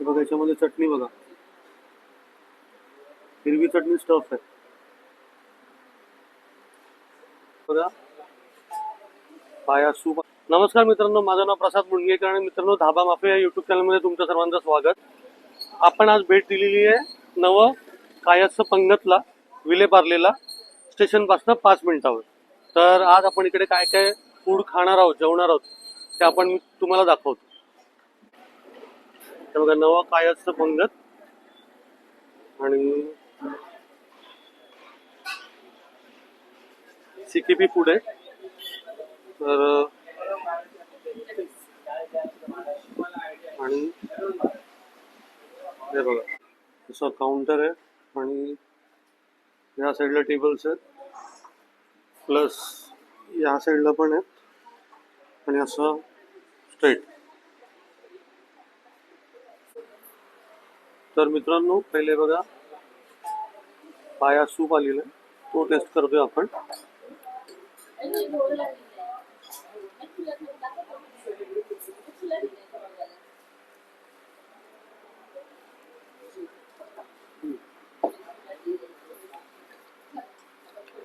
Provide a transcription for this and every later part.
हे बघा याच्यामध्ये चटणी बघा. हिरवी चटणी स्टफ आहे. बघा. पाया सूप नमस्कार मित्रांनो माझं नाव प्रसाद मुंडगेकर आणि मित्रांनो धाबा माफी या युट्यूब चॅनलमध्ये तुमचं सर्वांचं स्वागत. आपण आज भेट दिलेली आहे नव कायस्थ पंगतला विलेपार्लेला स्टेशनपासून पाच मिनिटावर. तर आज आपण इकडे काय काय फूड खाणार आहोत जेवणार आहोत ते आपण तुम्हाला दाखवतो. हे बघा नवा असतं पंगत. आणि सिकेपी फूड आहे तर आणि हे बघा तसं काउंटर आहे. आणि या साईडला टेबल्स आहेत. प्लस या साईडला पण आहेत. आणि असं स्ट्रेट तर मित्रांनो, पहिले बघा. पाया सूप आलेला तो टेस्ट करतोय आपण.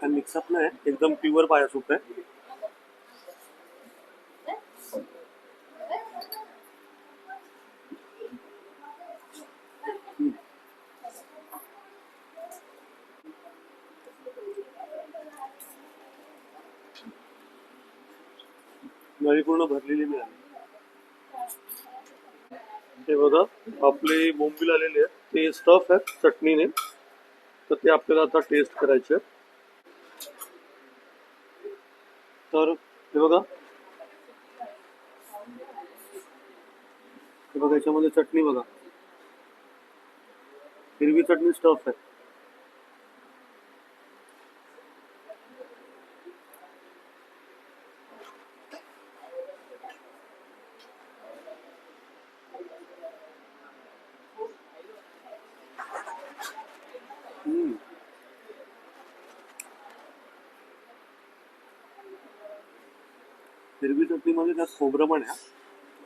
मिक्सअप नाही, एकदम प्युअर पाया सूप आहे. नळी पूर्ण भरलेली मिळाली. हे ते स्टफ़ आहेत, चटणीने. तर ते आपल्याला आता टेस्ट आहेत. तर हे बघा. हे हिरवी स्टफ़ आहे. हिरवी चटणीमध्ये त्यात खोबरं पण आहे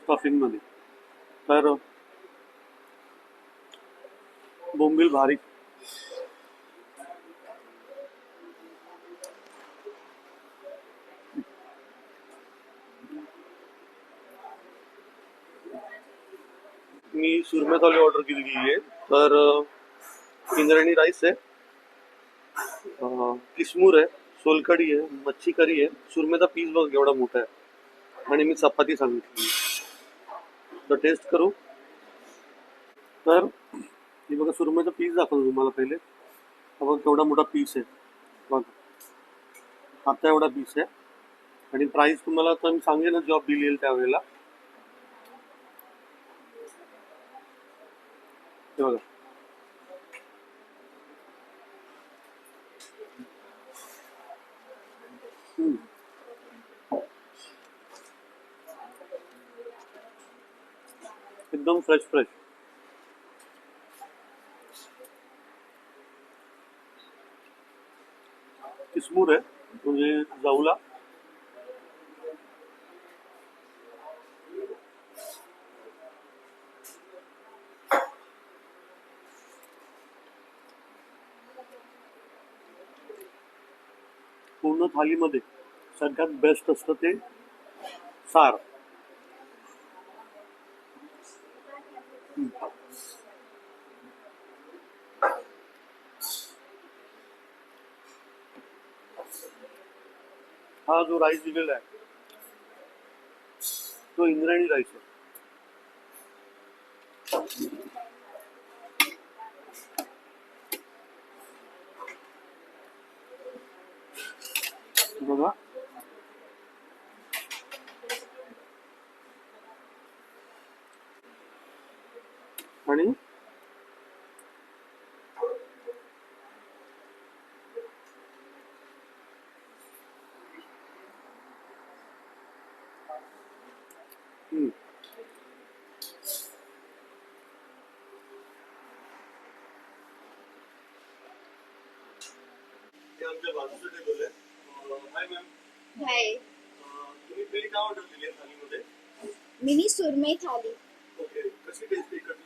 स्टफिंगमध्ये तर बोंबील भारी मी सुरमे थाली ऑर्डर केलेली आहे तर इंद्रायणी राईस आहे. किसमूर आहे सोलकडी आहे मच्छी करी आहे. सुरमेचा पीस बघ एवढा मोठा आहे. आणि मी चपाती सांगितली. तर टेस्ट करू. तर हे बघा सुरमईचा पीस दाखवतो तुम्हाला पहिले. बघा बघ केवढा मोठा पीस आहे. बघ. आता एवढा पीस आहे. आणि प्राईस तुम्हाला तर मी सांगेन जॉब दिली येईल त्यावेळेला. हे बघा. एकदम फ्रेश फ्रेश किसमूर आहे म्हणजे जाऊला. पूर्ण थालीमध्ये सगळ्यात बेस्ट असतं ते सार. हाँ जो राइस मिल है तो इंद्रायणी राइस है। बाबा। बाजूचं टेबल हाय तुम्ही पहिली काय ऑर्डर दिली थालीमध्ये मिनी सुरमई थाली। ओके कशी टेस्ट इकडची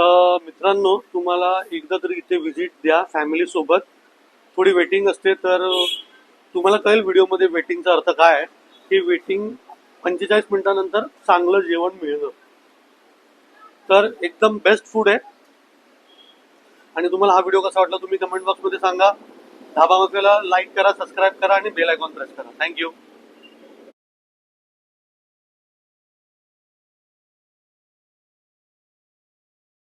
तर मित्रांनो तुम्हाला एकदा तरी इथे व्हिजिट द्या फॅमिली सोबत. थोडी वेटिंग असते तर तुम्हाला कळेल व्हिडिओमध्ये वेटिंगचा अर्थ काय आहे. की वेटिंग पंचेचाळीस मिनिटानंतर चांगलं जेवण मिळतं तर एकदम बेस्ट फूड आहे. आणि तुम्हाला हा व्हिडिओ कसा वाटला तुम्ही कमेंट बॉक्समध्ये सांगा. धाबा मफेला लाईक करा सबस्क्राईब करा आणि बेल आयकॉन प्रेस करा. Thank you